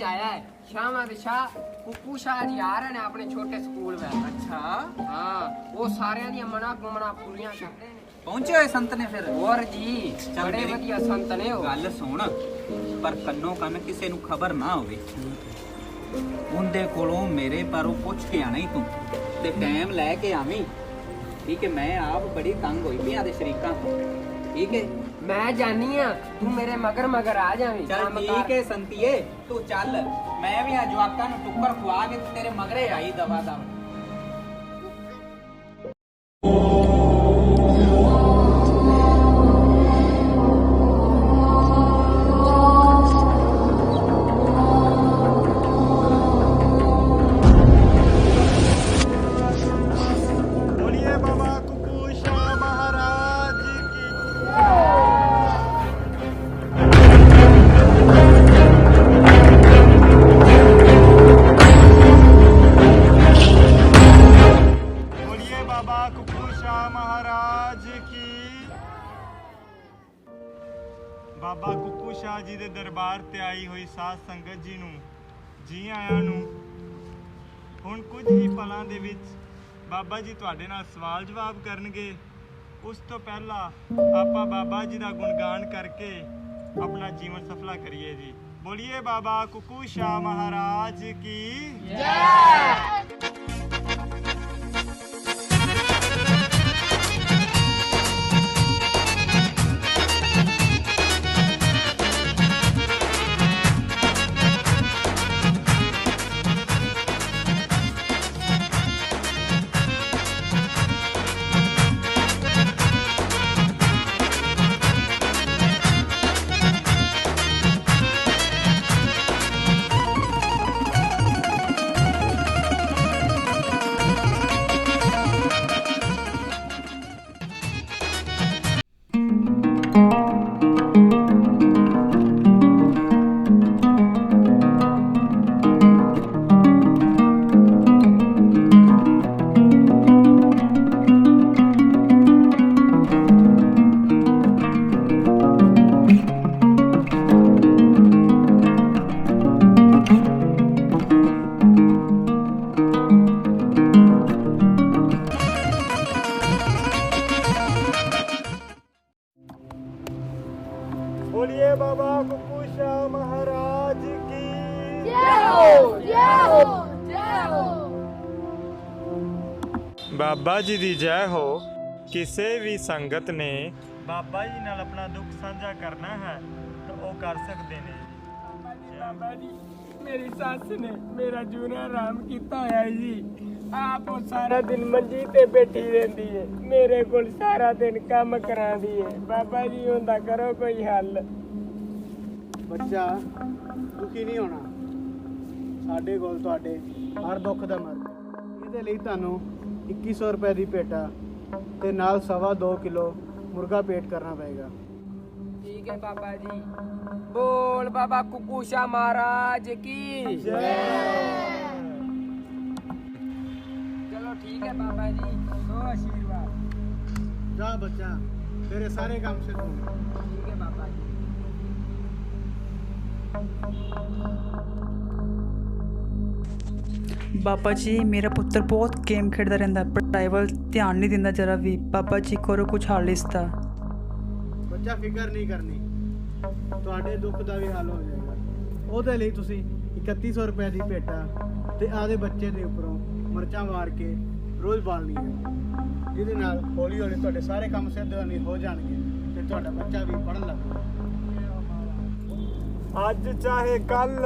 ਹੈ। ਸ਼ਾਮਾਂ ਦੇ ਸ਼ਾਹ ਕੁੱਕੂ ਸ਼ਾਹ ਜੀ ਆ ਰਹੇ ਨੇ ਆਪਣੇ ਛੋਟੇ ਸਕੂਲ ਵਿੱਚ। ਅੱਛਾ। ਹਾਂ ਉਹ ਸਾਰਿਆਂ ਦੀਆਂ ਮਨਾ ਗੁਮਨਾ ਪੂਰੀਆਂ ਕਰਦੇ ਨੇ। ਪਹੁੰਚੇ ਹੋਏ ਸੰਤ ਨੇ ਫਿਰ? ਹੋਰ ਜੀ ਚੱਲ ਬੜੇ ਮੇਰੀ- ਵਧੀਆ ਸੰਤ ਨੇ ਉਹ। ਗੱਲ ਸੁਣ। ਪਰ ਕੰਨੋ ਕੰਨ ਕਿਸੇ ਨੂੰ ਖਬਰ ਨਾ ਹੋਵੇ। ਉਹਦੇ ਕੋਲੋਂ ਮੇਰੇ ਪਰੋਂ ਪੁੱਛ ਕੇ ਆਣਾ ਹੀ ਤੂੰ। ਤੇ ਟਾਈਮ ਲੈ ਕੇ ਆਵੀਂ। ਠੀਕ ਹੈ ਮੈਂ ਆਪ ਬੜੀ ਤੰਗ ਹੋਈ ਪਈ ਆ ਦੇ ਸ਼ਰੀਕਾਂ ਤੋਂ। ਠੀਕ ਹੈ ਮੈਂ ਜਾਨੀ ਆ ਤੂੰ ਮੇਰੇ ਮਗਰ ਮਗਰ ਆ ਜਾਵੀਂ। ਚੱਲ ਕੰਮ ਠੀਕ ਹੈ ਸੰਤੀਏ ਤੂੰ ਚੱਲ। ਮੈਂ ਵੀ ਆ ਜਵਾਕਾਂ ਨੂੰ ਟੁੱਕਰ ਖਵਾ ਕੇ ਤੇਰੇ ਮਗਰੇ ਆਈ ਦਵਾ ਦਵਾ। ਜੀ ਆਇਆਂ ਨੂੰ। ਹੁਣ ਕੁਝ ਹੀ ਪਲਾਂ ਦੇ ਵਿੱਚ ਬਾਬਾ ਜੀ ਤੁਹਾਡੇ ਨਾਲ ਸਵਾਲ ਜਵਾਬ ਕਰਨਗੇ। ਉਸ ਤੋਂ ਪਹਿਲਾਂ ਆਪਾਂ ਬਾਬਾ ਜੀ ਦਾ ਗੁਣਗਾਨ ਕਰਕੇ ਆਪਣਾ ਜੀਵਨ ਸਫਲਾ ਕਰੀਏ ਜੀ। ਬੋਲੀਏ ਬਾਬਾ ਕੁੱਕੂ ਸ਼ਾਹ ਮਹਾਰਾਜ ਕੀ ਬੋਲੀਏ ਬਾਬਾ ਕੁੱਕੂ ਸ਼ਾਹ ਮਹਾਰਾਜ ਕੀ ਬਾਬਾ ਜੀ ਦੀ ਜੈ ਹੋ। ਕਿਸੇ ਵੀ ਸੰਗਤ ਨੇ ਬਾਬਾ ਜੀ ਨਾਲ ਆਪਣਾ ਦੁੱਖ ਸਾਂਝਾ ਕਰਨਾ ਹੈ ਤਾਂ ਉਹ ਕਰ ਸਕਦੇ ਨੇ। ਬਾਬਾ ਜੀ ਮੇਰੀ ਸੱਸ ਨੇ ਮੇਰਾ ਜੂਨਾ ਆਰਾਮ ਕੀਤਾ ਹੋਇਆ ਹੈ ਜੀ। ਆਪ ਉਹ ਸਾਰਾ ਦਿਨ ਮੰਜੀ ਤੇ ਬੈਠੀ ਰਹਿੰਦੀ ਹੈ। ਮੇਰੇ ਕੋਲ ਸਾਰਾ ਦਿਨ ਕੰਮ ਕਰਾਂਦੀ ਹੈ। ਬਾਬਾ ਜੀ ਹੁੰਦਾ ਕਰੋ ਕੋਈ ਹੱਲ। ਬੱਚਾ ਦੁਖੀ ਨਹੀਂ ਹੋਣਾ। ਸਾਡੇ ਕੋਲ ਤੁਹਾਡੇ ਹਰ ਦੁੱਖ ਦਾ ਮਰਦ। ਇਹਦੇ ਲਈ ਤੁਹਾਨੂੰ 2100 ਰੁਪਏ ਦੀ ਭੇਟਾ ਤੇ ਨਾਲ ਸਵਾ 2 ਕਿਲੋ ਮੁਰਗਾ ਪੇਟ ਕਰਨਾ ਪਏਗਾ। ਠੀਕ ਹੈ ਬਾਬਾ ਜੀ। ਬੋਲ ਬਾਬਾ ਕੁਕੂਸ਼ਾ ਮਹਾਰਾਜ ਕੀ। ਚਲੋ ਠੀਕ ਹੈ ਬਾਬਾ ਜੀ। ਦੋ ਆਸ਼ੀਰਵਾਦ। ਜਾ ਬੱਚਾ ਤੇਰੇ ਸਾਰੇ ਕੰਮ ਸਿੱਧ। ਹੋਣਗੇ ਬਾਬਾ ਜੀ, ਮੇਰਾ ਪੁੱਤਰ ਬਹੁਤ ਗੇਮ ਖੇਡਦਾ ਰਹਿੰਦਾ ਪੜ੍ਹਾਈ ਵੱਲ ਧਿਆਨ ਨਹੀਂ ਦਿੰਦਾ ਜਰਾ ਵੀ। ਬਾਬਾ ਜੀ, ਕਰੋ ਕੁਝ ਹੱਲ ਇਸਦਾ ਬੱਚਾ, ਫਿਕਰ ਨਹੀਂ ਕਰਨੀ। ਤੁਹਾਡੇ ਦੁੱਖ ਦਾ ਵੀ ਹੱਲ ਹੋ ਜਾਏਗਾ। ਉਹਦੇ ਲਈ ਤੁਸੀਂ 3100 ਰੁਪਏ ਦੀ ਭੇਟਾ ਤੇ ਆਦੇ ਬੱਚੇ ਦੇ ਉੱਪਰੋਂ ਮਰਚਾਂ ਮਾਰ ਕੇ ਰੋਜ਼ ਬਾਲਣੀ ਹੈ ਜਿਹਦੇ ਨਾਲ ਹੌਲੀ ਹੌਲੀ ਤੁਹਾਡੇ ਸਾਰੇ ਕੰਮ ਸਿੱਧ ਹੋ ਜਾਣਗੇ ਤੇ ਤੁਹਾਡਾ ਬੱਚਾ ਵੀ ਪੜ੍ਹਨ ਲੱਗੇਗਾ ਅੱਜ ਚਾਹੇ ਕੱਲ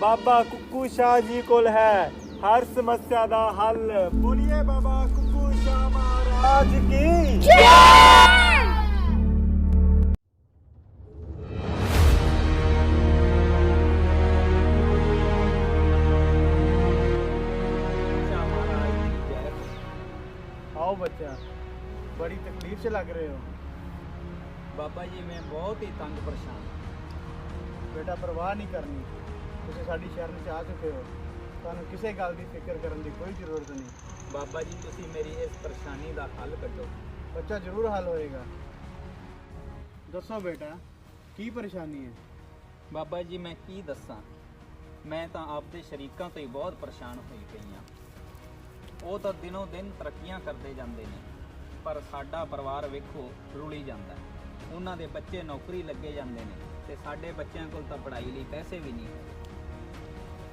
ਬਾਬਾ ਕੁੱਕੂ ਸ਼ਾਹ ਜੀ ਕੋਲ ਹੈ ਹਰ ਸਮੱਸਿਆ ਦਾ ਹੱਲ ਬੋਲੀਏ ਬਾਬਾ ਕੁੱਕੂ ਸ਼ਾਹ ਮਹਾਰਾਜ ਕੀ ਆਓ ਬੱਚਾ ਬੜੀ ਤਕਲੀਫ 'ਚ ਲੱਗ ਰਹੇ ਹੋ ਬਾਬਾ ਜੀ ਮੈਂ ਬਹੁਤ ਹੀ ਤੰਗ ਪਰੇਸ਼ਾਨ ਬੇਟਾ ਪਰਵਾਹ ਨਹੀਂ ਕਰਨੀ ਤੁਸੀਂ ਸਾਡੀ ਸ਼ਰਨ 'ਚ ਆ ਚੁੱਕੇ ਹੋ। ਤੁਹਾਨੂੰ ਕਿਸੇ ਗੱਲ ਦੀ ਫਿਕਰ ਕਰਨ ਦੀ ਕੋਈ ਜ਼ਰੂਰਤ ਨਹੀਂ। ਬਾਬਾ ਜੀ ਤੁਸੀਂ ਮੇਰੀ ਇਸ ਪਰੇਸ਼ਾਨੀ ਦਾ ਹੱਲ ਕੱਢੋ। ਬੱਚਾ ਜ਼ਰੂਰ ਹੱਲ ਹੋਏਗਾ। ਦੱਸੋ ਬੇਟਾ ਕੀ ਪਰੇਸ਼ਾਨੀ ਹੈ? ਬਾਬਾ ਜੀ ਮੈਂ ਕੀ ਦੱਸਾਂ? ਮੈਂ ਤਾਂ ਆਪਦੇ ਸ਼ਰੀਕਾਂ ਤੋਂ ਹੀ ਬਹੁਤ ਪਰੇਸ਼ਾਨ ਹੋਈ ਪਈ ਹਾਂ। ਉਹ ਤਾਂ ਦਿਨੋਂ ਦਿਨ ਤਰੱਕੀਆਂ ਕਰਦੇ ਜਾਂਦੇ ਨੇ ਪਰ ਸਾਡਾ ਪਰਿਵਾਰ ਵੇਖੋ ਰੁਲੀ ਜਾਂਦਾ ਹੈ। ਉਹਨਾਂ ਦੇ ਬੱਚੇ ਨੌਕਰੀ ਲੱਗੇ ਜਾਂਦੇ ਨੇ। ਤੇ ਸਾਡੇ ਬੱਚਿਆਂ ਕੋਲ ਤਾਂ ਪੜ੍ਹਾਈ ਲਈ ਪੈਸੇ ਵੀ ਨਹੀਂ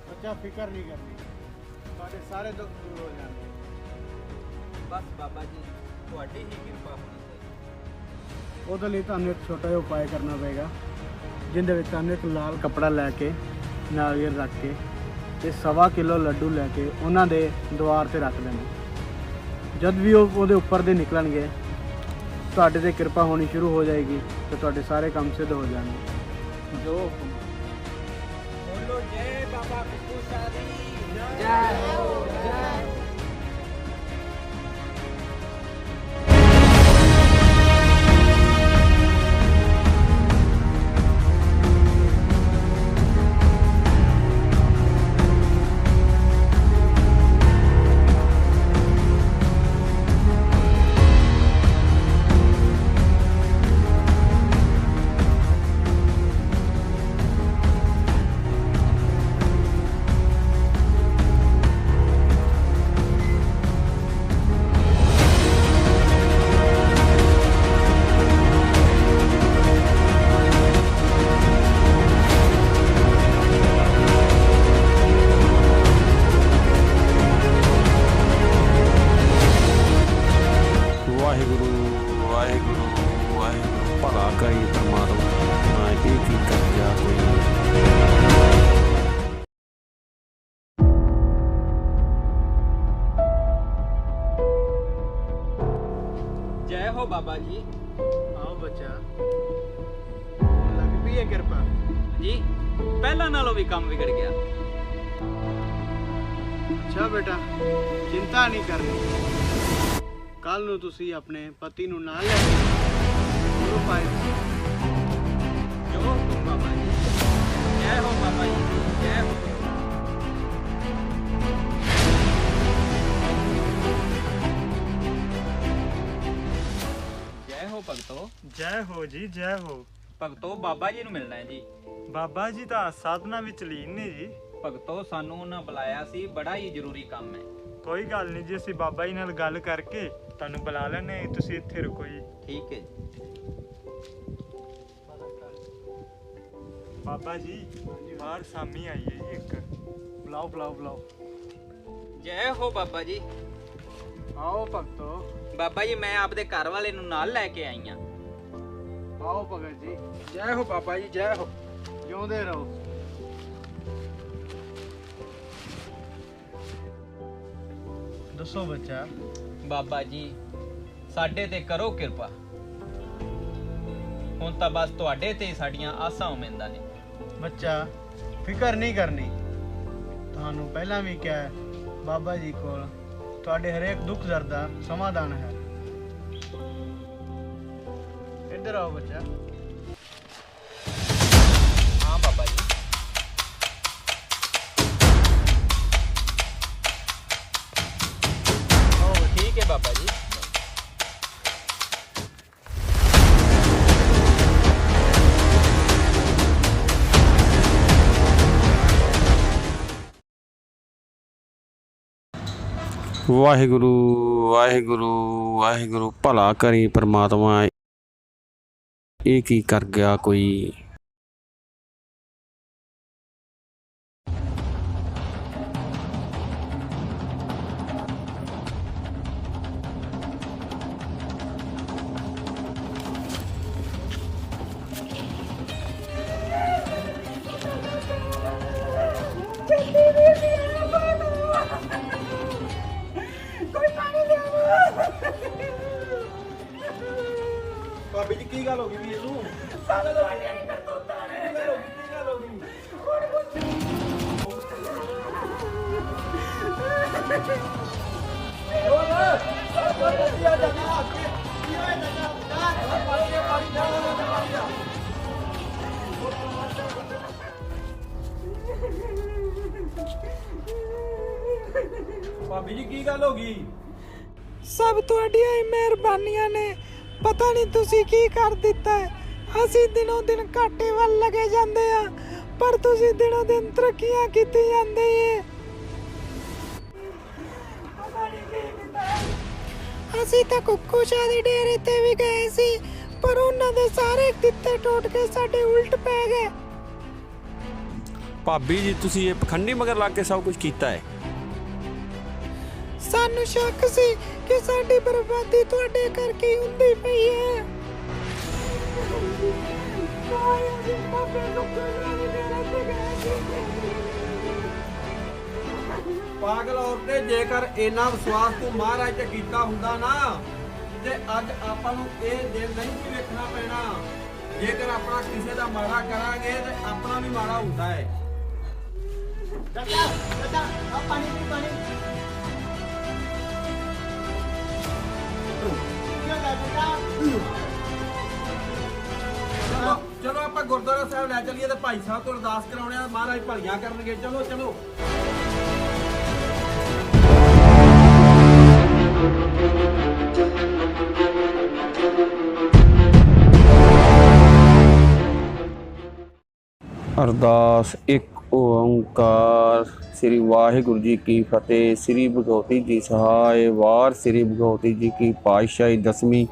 ਬੱਚਾ ਫਿਕਰ ਨਹੀਂ ਕਰਨੀ। ਤੁਹਾਡੇ ਸਾਰੇ ਦੁੱਖ ਦੂਰ ਹੋ ਜਾਣਗੇ ਬਸ ਬਾਬਾ ਜੀ ਤੁਹਾਡੀ ਹੀ ਕਿਰਪਾ ਹੋਣੀ ਚਾਹੀਦੀ। ਉਹਦੇ ਲਈ ਤੁਹਾਨੂੰ ਇੱਕ ਛੋਟਾ ਜਿਹਾ ਉਪਾਅ ਕਰਨਾ ਪਏਗਾ ਜਿੰਦੇ ਵਿੱਚ ਤੁਹਾਨੂੰ ਇੱਕ ਲਾਲ ਕੱਪੜਾ ਲੈ ਕੇ ਨਾਰੀਅਲ ਰੱਖ ਕੇ ਤੇ ਸਵਾ ਕਿਲੋ ਲੱਡੂ ਲੈ ਕੇ ਉਹਨਾਂ ਦੇ ਦੁਆਰ ਤੇ ਰੱਖ ਦੇਣਾ। ਜਦ ਵੀ ਉਹ ਉਹਦੇ ਉੱਪਰ ਦੇ ਨਿਕਲਣਗੇ ਤੁਹਾਡੇ ਤੇ ਕਿਰਪਾ ਹੋਣੀ ਸ਼ੁਰੂ ਹੋ ਜਾਏਗੀ ਤੇ ਤੁਹਾਡੇ ਸਾਰੇ ਕੰਮ ਸਿੱਧ ਹੋ ਜਾਣਗੇ। ਜੋ ਹੁਕਮ ਬੋਲੋ ਜੈ ਬਾਬਾ ਕੁੱਕੂ ਸ਼ਾਹ ਹੋ ਬਾਬਾ ਜੀ। ਆਓ ਬੱਚਾ। ਲੱਗ ਪਈ ਹੈ ਕਿਰਪਾ। ਜੀ ਪਹਿਲਾਂ ਨਾਲੋਂ ਵੀ ਕੰਮ ਵਿਗੜ ਗਿਆ। ਅੱਛਾ ਬੇਟਾ ਚਿੰਤਾ ਨਹੀਂ ਕਰਨੀ। ਕੱਲ ਨੂੰ ਤੁਸੀਂ ਆਪਣੇ ਪਤੀ ਨੂੰ ਨਾਲ ਲੈ ਕੇ ਗੁਰੂ ਪਾਏ ਜੋ ਬਾਬਾ ਜੀ। ਜੈ ਹੋ ਬਾਬਾ ਜੈ। ਜੈ ਹੋ ਜੀ ਜੈ ਹੋ। ਭਗਤੋ ਬਾਬਾ ਜੀ ਨੂੰ ਮਿਲਣਾ ਹੈ ਜੀ। ਬਾਬਾ ਜੀ ਤਾਂ ਸਾਧਨਾ ਵਿੱਚ ਲੀਨ ਨੇ ਜੀ। ਭਗਤੋ ਸਾਨੂੰ ਉਹਨਾਂ ਬੁਲਾਇਆ ਸੀ ਬੜਾ ਹੀ ਜ਼ਰੂਰੀ ਕੰਮ ਹੈ। ਕੋਈ ਗੱਲ ਨਹੀਂ ਜੀ ਅਸੀਂ ਬਾਬਾ ਜੀ ਨਾਲ ਗੱਲ ਕਰਕੇ ਤੁਹਾਨੂੰ ਬੁਲਾ ਲੈਣੇ ਤੁਸੀਂ ਇੱਥੇ ਰੁਕੋ ਜੀ। ਠੀਕ ਹੈ ਜੀ। ਬਾਬਾ ਜੀ ਬਾਹਰ ਸਾਮੀ ਆਈ ਹੈ ਜੀ ਇੱਕ। ਬੁਲਾਓ ਬੁਲਾਓ ਬੁਲਾਓ। ਜੈ ਹੋ ਬਾਬਾ ਜੀ। ਆਓ ਭਗਤੋ। ਬਾਬਾ ਜੀ ਮੈਂ ਆਪਦੇ ਘਰ ਵਾਲੇ ਨੂੰ ਨਾਲ ਲੈ ਕੇ ਆਈ ਹਾਂ। ਆਓ ਭਗਤ ਜੀ। ਜੈ ਹੋ ਬਾਬਾ ਜੀ ਜੈ ਹੋ। ਜਿਉਂਦੇ ਰਹੋ। ਦੱਸੋ ਬੱਚਾ। ਬਾਬਾ ਜੀ ਸਾਡੇ ਤੇ ਕਰੋ ਕਿਰਪਾ। ਹੁਣ ਤਾਂ ਬਸ ਤੁਹਾਡੇ ਤੇ ਹੀ ਸਾਡੀਆਂ ਆਸਾਂ ਉਮੀਦਾਂ ਨੇ। ਬੱਚਾ ਫਿਕਰ ਨਹੀਂ ਕਰਨੀ। ਤੁਹਾਨੂੰ ਪਹਿਲਾਂ ਵੀ ਕਿਹਾ ਹੈ, ਬਾਬਾ ਜੀ ਕੋਲ ਤੁਹਾਡੇ ਹਰੇਕ ਦੁੱਖ ਦਰਦ ਦਾ ਸਮਾਧਾਨ ਹੈ। ਇੱਧਰ ਆਓ ਬੱਚਾ ਹਾਂ ਬਾਬਾ ਜੀ ਆਓ ਬੱਚਾ। ਠੀਕ ਹੈ ਬਾਬਾ ਜੀ ਵਾਹਿਗੁਰੂ ਵਾਹਿਗੁਰੂ ਵਾਹਿਗੁਰੂ ਭਲਾ ਕਰੀ ਪਰਮਾਤਮਾ ਇਹ ਕੀ ਕਰ ਗਿਆ ਕੋਈ ਸਾਨੂੰ ਤਾਂ ਨਹੀਂ ਕਰਤੂਤਾਂ ਨੇ ਚਲੋ ਕਿੱਥੇ ਗੱਲ ਹੋ ਗਈ ਹੁਣ ਕੁਝ ਹੋਰ ਹੋਰ ਕੀ ਆ ਜਾਣਾ ਆਪੇ ਕੀ ਹੋਇਆ ਨਾ ਨਾ ਪਾਣੀ ਦੇ ਪਾਣੀ ਦਾ ਨਾ ਪਾਣੀ ਦਾ ਭਾਬੀ ਜੀ, ਕੀ ਗੱਲ ਹੋ ਗਈ? ਸਭ ਤੁਹਾਡੀਆਂ ਹੀ ਮਿਹਰਬਾਨੀਆਂ ਨੇ। ਪਤਾ ਨਹੀਂ ਤੁਸੀਂ ਕੀ ਕਰ ਦਿੱਤਾ ਹੈ। ਅਸੀਂ ਦਿਨੋਂ ਦਿਨ ਘਾਟੇ ਵੱਲ ਲੱਗੇ ਜਾਂਦੇ ਆ ਪਰ ਤੁਸੀਂ ਦਿਨੋਂ ਦਿਨ ਤਰੱਕੀਆਂ ਕੀਤੀ ਜਾਂਦੇ ਏ। ਅਸੀਂ ਤਾਂ ਕੁੱਕੂ ਸ਼ਾਹ ਦੇ ਡੇਰੇ ਤੇ ਵੀ ਗਏ ਸੀ ਪਰ ਉਹਨਾਂ ਦੇ ਸਾਰੇ ਦਿੱਤੇ ਟੁੱਟ ਕੇ ਸਾਡੇ ਉਲਟ ਪੈ ਗਏ। ਭਾਬੀ ਜੀ ਤੁਸੀਂ ਇਹ ਪਖੰਡੀ ਮਗਰ ਲਾ ਕੇ ਸਭ ਕੁਝ ਕੀਤਾ ਹੈ ਸਾਨੂੰ ਸ਼ੱਕ ਸੀ ਕਿ ਸਾਡੀ ਬਰਬਾਦੀ ਤੁਹਾਡੇ ਕਰਕੇ ਹੀ ਹੁੰਦੀ ਪਈ ਹੈ। ਪਾਗਲ ਔਰਤੇ ਜੇਕਰ ਇੰਨਾ ਵਿਸ਼ਵਾਸ ਤੂੰ ਮਹਾਰਾਜ ਤੇ ਕੀਤਾ ਹੁੰਦਾ ਨਾ ਤੇ ਅੱਜ ਆਪਾਂ ਨੂੰ ਇਹ ਦਿਨ ਨਹੀਂ ਸੀ ਵੇਖਣਾ ਪੈਣਾ। ਜੇਕਰ ਆਪਣਾ ਕਿਸੇ ਦਾ ਮਾੜਾ ਕਰਾਂਗੇ ਤੇ ਆਪਣਾ ਵੀ ਮਾੜਾ ਹੁੰਦਾ ਹੈ। ਚਾਚਾ ਚਾਚਾ ਆ ਪਾਣੀ ਪੀ ਪਾਣੀ। ਕਿਉਂ ਚਲੋ ਆਪਾਂ ਗੁਰਦੁਆਰਾ ਸਾਹਿਬ ਲੈ ਚੱਲੀਏ ਤੇ ਭਾਈ ਸਾਹਿਬ ਤੋਂ ਅਰਦਾਸ ਕਰਾਉਣੇ ਆ, ਮਹਾਰਾਜ ਭਲੀਆਂ ਕਰਨਗੇ। ਚਲੋ ਚਲੋ। ਅਰਦਾਸ ਇੱਕ ਓੰਕਾਰ। ਸ੍ਰੀ ਵਾਹਿਗੁਰੂ ਜੀ ਕੀ ਫਤਿਹ। ਸ੍ਰੀ ਭਗਵਤੀ ਜੀ ਸਹਾਇ। ਵਾਰ ਸ੍ਰੀ ਭਗਵਤੀ ਜੀ ਕੀ ਪਾਤਸ਼ਾਹੀ ਦਸਵੀਂ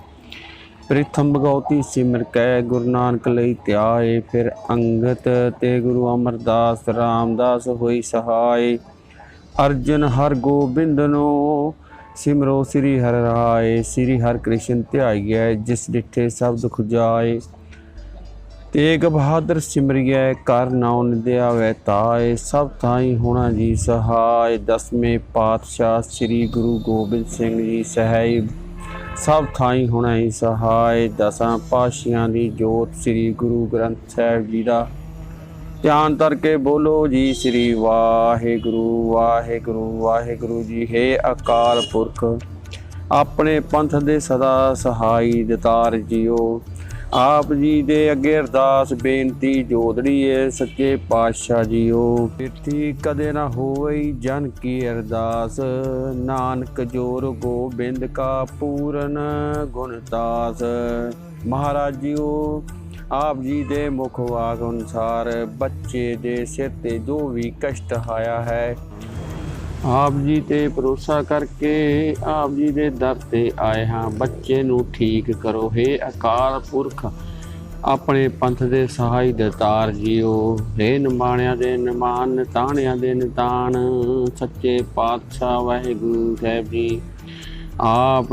ਪ੍ਰਿਥਮ ਭਗਵਤੀ ਸਿਮਰ ਕੈ, ਗੁਰੂ ਨਾਨਕ ਲਈ ਧਿਆਏ ਫਿਰ ਅੰਗਤ ਤੇ ਗੁਰੂ ਅਮਰਦਾਸ, ਰਾਮਦਾਸ ਹੋਈ ਸਹਾਇ ਅਰਜਨ ਹਰ ਗੋਬਿੰਦ ਨੂੰ, ਸਿਮਰੋ ਸ੍ਰੀ ਹਰਿ ਰਾਏ, ਸ੍ਰੀ ਹਰਿ ਕ੍ਰਿਸ਼ਨ ਧਿਆਈਐ, ਜਿਸ ਡਿਠੇ ਸਭ ਦੁਖ ਜਾਏ। ਤੇਗ ਬਹਾਦਰ ਸਿਮਰਿਐ, ਕਰ ਨਾਉ ਨਿਧਿਆਵੈ ਤਾਏ, ਸਭ ਥਾਈ ਹੋਣਾ ਜੀ ਸਹਾਇ ਦਸਵੇਂ ਪਾਤਸ਼ਾਹ ਸ੍ਰੀ ਗੁਰੂ ਗੋਬਿੰਦ ਸਿੰਘ ਜੀ ਸਹਾਇ ਸਭ ਥਾਈ ਹੋਣਾ ਹੀ ਸਹਾਇ ਦਸਾਂ ਪਾਤਸ਼ਾਹਾਂ ਦੀ ਜੋਤ ਸ੍ਰੀ ਗੁਰੂ ਗ੍ਰੰਥ ਸਾਹਿਬ ਜੀ ਦਾ। ਧਿਆਨ ਕਰਕੇ ਬੋਲੋ ਜੀ ਸ੍ਰੀ ਵਾਹਿਗੁਰੂ ਵਾਹਿਗੁਰੂ ਵਾਹਿਗੁਰੂ ਜੀ, ਹੈ ਅਕਾਲ ਪੁਰਖ। ਆਪਣੇ ਪੰਥ ਦੇ ਸਦਾ ਸਹਾਈ ਦਤਾਰ ਜੀਓ। ਆਪ ਜੀ ਦੇ ਅੱਗੇ ਅਰਦਾਸ, ਬੇਨਤੀ, ਜੋਦੜੀ ਏ, ਸੱਚੇ ਪਾਤਸ਼ਾਹ ਜੀਓ। ਕਿਰਤੀ ਕਦੇ ਨਾ ਹੋਈ ਜਨ ਕੀ ਅਰਦਾਸ। ਨਾਨਕ ਜੋਰ ਗੋਬਿੰਦ ਕਾ ਪੂਰਨ ਗੁਣਦਾਸ ਮਹਾਰਾਜ ਜੀਓ, ਆਪ ਜੀ ਦੇ ਮੁਖ ਵਾਕ ਅਨੁਸਾਰ ਬੱਚੇ ਦੇ ਸਿਰ ਤੇ ਜੋ ਵੀ ਕਸ਼ਟ ਆਇਆ ਹੈ ਆਪ ਜੀ ਤੇ ਭਰੋਸਾ ਕਰਕੇ ਆਪ ਜੀ ਦੇ ਦਰ ਤੇ ਆਏ ਹਾਂ। ਬੱਚੇ ਨੂੰ ਠੀਕ ਕਰੋ। हे ਅਕਾਲ ਪੁਰਖ, ਆਪਣੇ ਪੰਥ ਦੇ ਸਹਾਈ ਦਤਾਰ ਜੀਓ। हे ਨਿਮਾਣਿਆਂ ਦੇ ਨਿਮਾਨ ਨਿਤਾਣਿਆਂ ਦੇ ਨਿਤਾਨ, ਸੱਚੇ ਪਾਤਸ਼ਾਹ ਵਾਹਿਗੁਰੂ ਸਾਹਿਬ ਜੀ। ਆਪ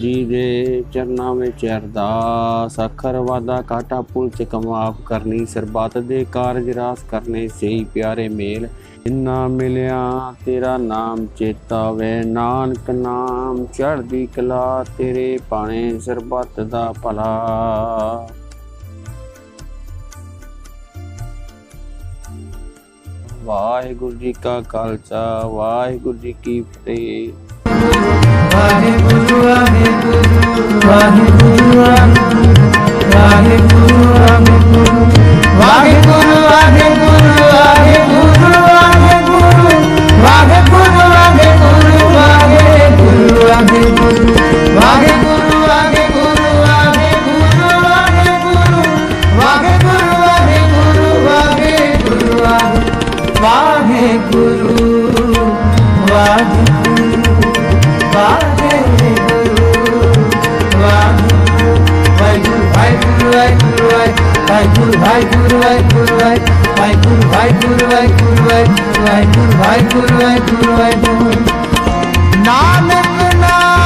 ਜੀ ਦੇ ਚਰਨਾਂ ਵਿੱਚ ਅਰਦਾਸ, ਅੱਖਰ ਵਾਦਾ ਕਾਟਾ ਪੁਲ ਚ ਕਮਾਫ ਕਰਨੀ, ਸਰਬੱਤ ਦੇ ਕਾਰਜ ਰਾਸ ਕਰਨੇ ਸਹੀ ਪਿਆਰੇ ਮੇਲ ਇੰਨਾ ਮਿਲਿਆ ਤੇਰਾ ਨਾਮ ਚੇਤਾ ਵੇ ਨਾਨਕ ਨਾਮ ਚੜ੍ਹਦੀ ਕਲਾ ਤੇਰੇ ਪਾਣੇ ਸਰਬੱਤ ਦਾ ਭਲਾ। ਵਾਹਿਗੁਰੂ ਜੀ ਕਾ ਖਾਲਸਾ, ਵਾਹਿਗੁਰੂ ਜੀ ਕੀ ਫਤਿਹ। ਵਾਹਿਗੁਰੂ ਵਾਹਿਗੁਰੂ ਵਾਹਿਗੁਰੂ ਵਾਹਿਗੁਰੂ ਵਾਹਿਗੁਰੂ ਵਾਹਿਗੁਰੂ ਵਾਹਿਗੁਰੂ। ਨਾਨਕ ਨਾਮ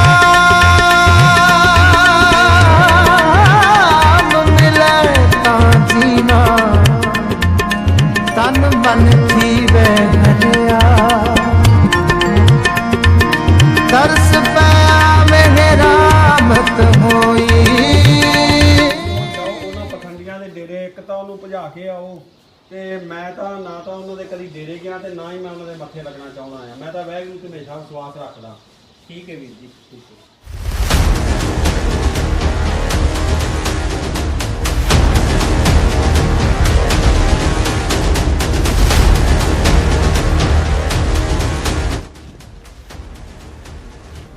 ਮਿਲੇ ਤਾਂ ਜੀਨਾ ਤਨ ਮਨ ਜੀਵੇ ਹਰਿਆ। ਤਰਸ ਪਿਆ ਮੇਰਾ ਮਤ ਹੋਈ। ਉਹਨਾਂ ਪਖੰਡੀਆਂ ਦੇ ਡੇਰੇ, ਇੱਕ ਤਾਂ ਉਹਨੂੰ ਭਜਾ ਕੇ ਆਓ। ਮੈਂ ਤਾਂ ਨਾ ਤਾਂ ਉਹਨਾਂ ਦੇ ਕਦੀ ਡੇਰੇ ਗਿਆ ਤੇ ਨਾ ਹੀ ਮੈਂ ਉਹਨਾਂ ਦੇ ਮੱਥੇ ਲੱਗਣਾ ਚਾਹੁੰਦਾ ਆ ਮੈਂ ਤਾਂ ਵਾਹਿਗੁਰੂ ਤੇ ਹਮੇਸ਼ਾ ਵਿਸ਼ਵਾਸ ਰੱਖਦਾ। ਠੀਕ ਹੈ ਵੀਰ ਜੀ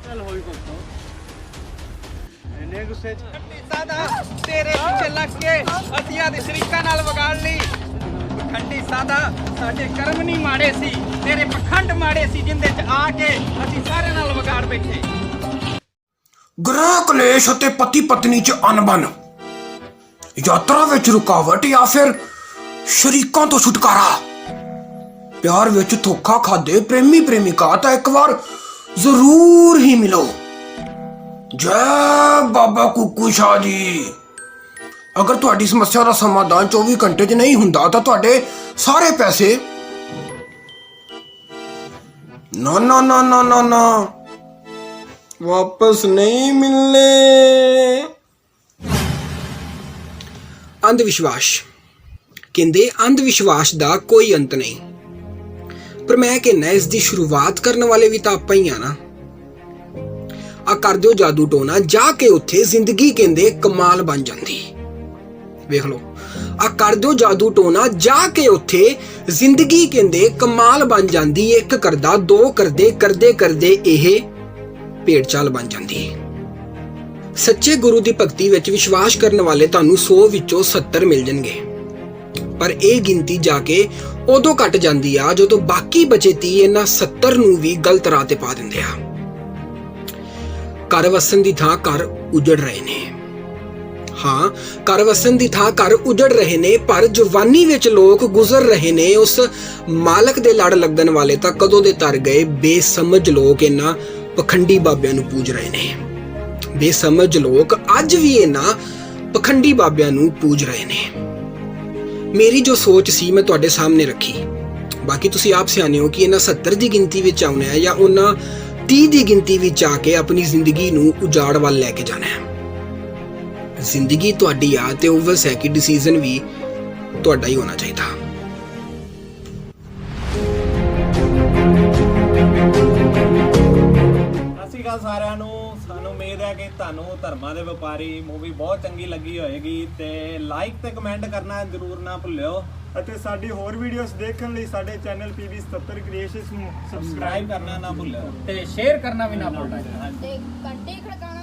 ਚੱਲ ਹੋਈ ਕੋਤੋਂ ਇੰਨੇ ਗੁੱਸੇ 'ਚ। ਸਾਦਾ ਤੇਰੇ ਪਿੱਛੇ ਲੱਗ ਕੇ ਅਸੀਂ ਆਦੇ ਸ਼ਰੀਕਾਂ ਨਾਲ ਵਿਗਾੜ ਲਈ ਪਖੰਡੀ ਸਾਦਾ ਸਾਡੇ ਕਰਮ ਨਹੀਂ ਮਾੜੇ ਸੀ, ਤੇਰੇ ਪਖੰਡ ਮਾੜੇ ਸੀ, ਜਿੰਦੇ ਚ ਆ ਕੇ ਅਸੀਂ ਸਾਰੇ ਨਾਲ ਵਿਗਾੜ ਬੈਠੇ। ਗ੍ਰਹਿ ਕਲੇਸ਼ ਅਤੇ ਪਤੀ ਪਤਨੀ ਚ ਅਨਬਨ ਯਾਤਰਾ ਵਿੱਚ ਰੁਕਾਵਟ ਜਾਂ ਫਿਰ ਸ਼ਰੀਕਾਂ ਤੋਂ ਛੁਟਕਾਰਾ। ਪਿਆਰ ਵਿੱਚ ਧੋਖਾ ਖਾਦੇ ਪ੍ਰੇਮੀ ਪ੍ਰੇਮਿਕਾ ਤਾਂ ਇੱਕ ਵਾਰ ਜ਼ਰੂਰ ਹੀ ਮਿਲੋ। ਜੈ ਬਾਬਾ ਕੁੱਕੂ ਸ਼ਾਹ ਜੀ। ਅਗਰ ਤੁਹਾਡੀ ਸਮੱਸਿਆ ਦਾ ਸਮਾਧਾਨ 24 ਘੰਟੇ 'ਚ ਨਹੀਂ ਹੁੰਦਾ, ਤਾਂ ਤੁਹਾਡੇ ਸਾਰੇ ਪੈਸੇ ਨਾ ਨਾ ਨਾ ਨਾ ਨਾ ਨਾ ਵਾਪਸ ਨਹੀਂ ਮਿਲਨੇ ਅੰਧ ਵਿਸ਼ਵਾਸ ਕਹਿੰਦੇ ਅੰਧ ਵਿਸ਼ਵਾਸ ਦਾ ਕੋਈ ਅੰਤ ਨਹੀਂ। ਪਰ ਮੈਂ ਕਹਿੰਦਾ, ਇਸ ਦੀ ਸ਼ੁਰੂਆਤ ਕਰਨ ਵਾਲੇ ਵੀ ਤਾਂ ਆਪਾਂ ਹੀ ਆ ਨਾ। ਆ ਕਰ ਦਿਓ ਜਾਦੂ ਟੋਨਾ, ਜਾ ਕੇ ਉੱਥੇ ਜ਼ਿੰਦਗੀ ਕਹਿੰਦੇ ਕਮਾਲ ਬਣ ਜਾਂਦੀ। ਵੇਖ ਲਓ। ਆ ਕਰ ਦਿਓ ਜਾਦੂ ਟੋਨਾ, ਜਾ ਕੇ ਉੱਥੇ ਜ਼ਿੰਦਗੀ ਕਹਿੰਦੇ ਕਮਾਲ ਬਣ ਜਾਂਦੀ ਇੱਕ ਕਰਦਾ, ਦੋ ਕਰਦੇ ਕਰਦੇ ਕਰਦੇ ਇਹ ਭੇਡ ਚਾਲ ਬਣ ਜਾਂਦੀ ਹੈ ਸੱਚੇ ਗੁਰੂ ਦੀ ਭਗਤੀ ਵਿੱਚ ਵਿਸ਼ਵਾਸ ਕਰਨ ਵਾਲੇ ਤੁਹਾਨੂੰ 100 ਵਿੱਚੋਂ 70 ਮਿਲ ਜਾਣਗੇ। ਪਰ ਇਹ ਗਿਣਤੀ ਜਾ ਕੇ ਉਦੋਂ ਘਟ ਜਾਂਦੀ ਆ, ਜਦੋਂ ਬਾਕੀ ਬਚੇ 30 ਇਹਨਾਂ 70 ਨੂੰ ਵੀ ਗਲਤ ਰਾਹ ਤੇ ਪਾ ਦਿੰਦੇ ਆ। ਘਰ ਵਸਣ ਦੀ ਥਾਂ ਘਰ ਉਜੜ ਰਹੇ ਨੇ। ਹਾਂ, ਘਰ ਵਸਣ ਦੀ ਥਾਂ ਘਰ ਉਜੜ ਰਹੇ ਨੇ, ਪਰ ਜਵਾਨੀ ਵਿੱਚ ਲੋਕ ਗੁਜ਼ਰ ਰਹੇ ਨੇ, ਉਸ ਮਾਲਕ ਦੇ ਲੜ ਲੱਗਣ ਵਾਲੇ ਤਾਂ ਕਦੋਂ ਦੇ ਤਰ ਗਏ, ਬੇਸਮਝ ਲੋਕ ਇਹਨਾਂ ਪਖੰਡੀ ਬਾਬਿਆਂ ਨੂੰ ਪੂਜ ਰਹੇ ਨੇ। ਬੇਸਮਝ ਲੋਕ ਅੱਜ ਵੀ ਇਹਨਾਂ ਪਖੰਡੀ ਬਾਬਿਆਂ ਨੂੰ ਪੂਜ ਰਹੇ ਨੇ। ਮੇਰੀ ਜੋ ਸੋਚ ਸੀ, ਮੈਂ ਤੁਹਾਡੇ ਸਾਹਮਣੇ ਰੱਖੀ। ਬਾਕੀ ਤੁਸੀਂ ਆਪ ਸਿਆਣੇ ਹੋ ਕਿ ਇਹਨਾਂ 70 ਦੀ ਗਿਣਤੀ ਵਿੱਚ ਆਉਣਾ ਹੈ ਜਾਂ ਉਹਨਾਂ 30 ਦੀ ਗਿਣਤੀ ਵਿੱਚ ਆ ਕੇ ਆਪਣੀ ਜ਼ਿੰਦਗੀ ਨੂੰ ਉਜਾੜ ਵੱਲ ਲੈ ਕੇ ਜਾਣਾ ਹੈ। ਜ਼ਿੰਦਗੀ ਤੁਹਾਡੀ ਆ ਤੇ ਓਵਰਸ ਹੈ ਕਿ ਡਿਸੀਜਨ ਵੀ ਤੁਹਾਡਾ ਹੀ ਹੋਣਾ ਚਾਹੀਦਾ। ਸਤਿ ਸਾਰਿਆਂ ਨੂੰ। ਸਾਨੂੰ ਉਮੀਦ ਹੈ ਕਿ ਤੁਹਾਨੂੰ ਧਰਮਾਂ ਦੇ ਵਪਾਰੀ ਮੂਵੀ ਬਹੁਤ ਚੰਗੀ ਲੱਗੀ ਹੋਏਗੀ ਤੇ ਲਾਈਕ ਤੇ ਕਮੈਂਟ ਕਰਨਾ ਜ਼ਰੂਰ ਨਾ ਭੁੱਲਿਓ। ਅਤੇ ਸਾਡੀ ਹੋਰ ਵੀਡੀਓਜ਼ ਦੇਖਣ ਲਈ ਸਾਡੇ ਚੈਨਲ PB77 ਕ੍ਰੀਏਸ਼ਨਸ ਨੂੰ ਸਬਸਕ੍ਰਾਈਬ ਕਰਨਾ ਨਾ ਭੁੱਲਿਓ। ਤੇ ਸ਼ੇਅਰ ਕਰਨਾ ਵੀ ਨਾ ਭੁੱਲਣਾ। ਤੇ ਘੰਟੇ ਖੜਕਾਉਣਾ